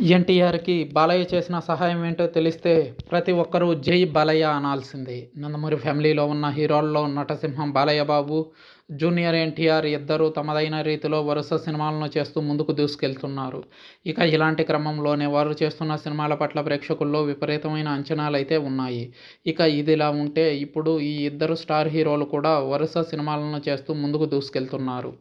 ఎన్టీఆర్కి బాలయ్య చేసిన సహాయం ఏంటో తెలిస్తే ప్రతి ఒక్కరూ జై బాలయ్య అనాల్సిందే. నందమూరి ఫ్యామిలీలో ఉన్న హీరోల్లో నటసింహం బాలయ్య బాబు జూనియర్ ఎన్టీఆర్ ఇద్దరూ తమదైన రీతిలో వరుస సినిమాలను చేస్తూ ముందుకు దూసుకెళ్తున్నారు. ఇక ఇలాంటి క్రమంలోనే వారు చేస్తున్న సినిమాల పట్ల ప్రేక్షకుల్లో విపరీతమైన అంచనాలు అయితే ఉన్నాయి. ఇక ఇదిలా ఉంటే ఇప్పుడు ఈ ఇద్దరు స్టార్ హీరోలు కూడా వరుస సినిమాలను చేస్తూ ముందుకు దూసుకెళ్తున్నారు.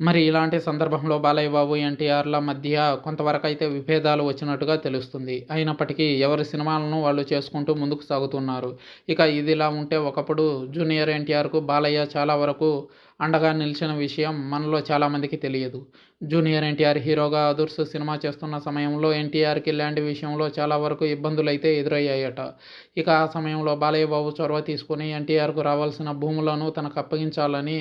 మరి ఇలాంటి సందర్భంలో బాలయ్య బాబు ఎన్టీఆర్ల మధ్య కొంతవరకు అయితే విభేదాలు వచ్చినట్టుగా తెలుస్తుంది. అయినప్పటికీ ఎవరి సినిమాలను వాళ్ళు చేసుకుంటూ ముందుకు సాగుతున్నారు. ఇక ఇదిలా ఉంటే ఒకప్పుడు జూనియర్ ఎన్టీఆర్కు బాలయ్య చాలా వరకు అండగా నిలిచిన విషయం మనలో చాలామందికి తెలియదు. జూనియర్ ఎన్టీఆర్ హీరోగా అదుర్సు సినిమా చేస్తున్న సమయంలో ఎన్టీఆర్కి ఇలాంటి విషయంలో చాలా వరకు ఇబ్బందులు అయితే ఎదురయ్యాయట. ఇక ఆ సమయంలో బాలయ్య బాబు చొరవ తీసుకుని ఎన్టీఆర్కు రావాల్సిన భూములను తనకు అప్పగించాలని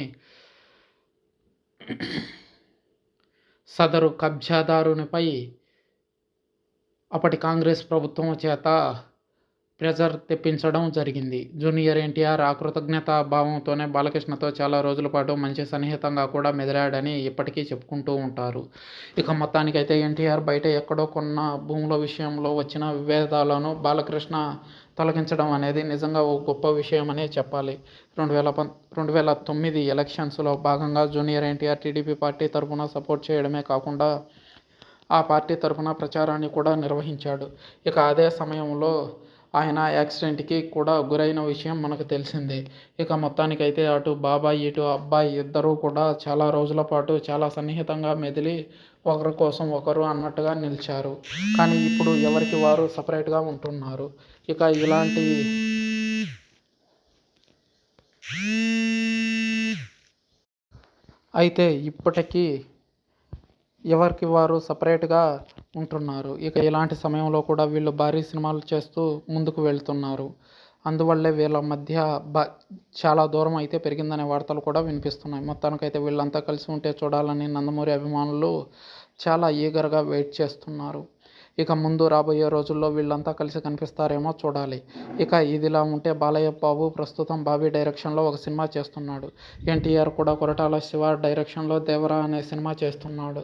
సదరు కబ్జాదారునిపై అప్పటి కాంగ్రెస్ ప్రభుత్వం చేత ప్రెజర్ తెప్పించడం జరిగింది. జూనియర్ ఎన్టీఆర్ ఆ కృతజ్ఞతా భావంతోనే బాలకృష్ణతో చాలా రోజుల పాటు మంచి సన్నిహితంగా కూడా మెదిలాడని ఇప్పటికీ చెప్పుకుంటూ ఉంటారు. ఇక మొత్తానికైతే ఎన్టీఆర్ బయట ఎక్కడో కొన్న భూముల విషయంలో వచ్చిన విభేదాలను బాలకృష్ణ తొలగించడం అనేది నిజంగా ఓ గొప్ప విషయం అనే చెప్పాలి. రెండు వేల పం రెండు వేల తొమ్మిది ఎలక్షన్స్లో భాగంగా జూనియర్ ఎన్టీఆర్ టీడీపీ పార్టీ తరఫున సపోర్ట్ చేయడమే కాకుండా ఆ పార్టీ తరఫున ప్రచారాన్ని కూడా నిర్వహించాడు. ఇక అదే సమయంలో ఆయన యాక్సిడెంట్కి కూడా గురైన విషయం మనకు తెలిసిందే. ఇక మొత్తానికైతే అటు బాబాయ్ ఇటు అబ్బాయి ఇద్దరూ కూడా చాలా రోజుల పాటు చాలా సన్నిహితంగా మెదిలి ఒకరి కోసం ఒకరు అన్నట్టుగా నిలిచారు. కానీ ఇప్పుడు ఎవరికి వారు సపరేట్గా ఉంటున్నారు? ఇక ఇలాంటి అయితే ఇప్పటికీ ఎవరికి వారు సపరేట్గా ఉంటున్నారు. ఇక ఇలాంటి సమయంలో కూడా వీళ్ళు భారీ సినిమాలు చేస్తూ ముందుకు వెళ్తున్నారు. అందువల్లే వీళ్ళ మధ్య బ చాలా దూరం అయితే పెరిగిందనే వార్తలు కూడా వినిపిస్తున్నాయి. మొత్తానికైతే వీళ్ళంతా కలిసి ఉంటే చూడాలని నందమూరి అభిమానులు చాలా ఈగర్గా వెయిట్ చేస్తున్నారు. ఇక ముందు రాబోయే రోజుల్లో వీళ్ళంతా కలిసి కనిపిస్తారేమో చూడాలి. ఇక ఇదిలా ఉంటే బాలయ్య బాబు ప్రస్తుతం బాబీ డైరెక్షన్లో ఒక సినిమా చేస్తున్నాడు. ఎన్టీఆర్ కూడా కొరటాల శివ డైరెక్షన్లో దేవరా అనే సినిమా చేస్తున్నాడు.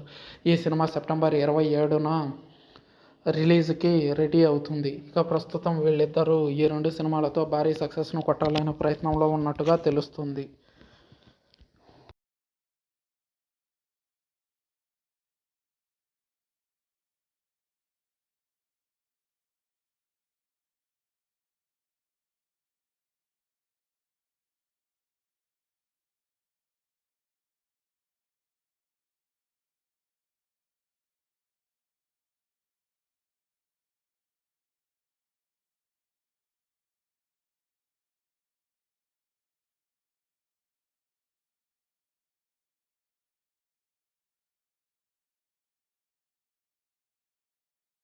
ఈ సినిమా సెప్టెంబర్ ఇరవై ఏడున రిలీజ్కి రెడీ అవుతుంది. ఇక ప్రస్తుతం వీళ్ళిద్దరూ ఈ రెండు సినిమాలతో భారీ సక్సెస్ను కొట్టాలనే ప్రయత్నంలో ఉన్నట్టుగా తెలుస్తుంది.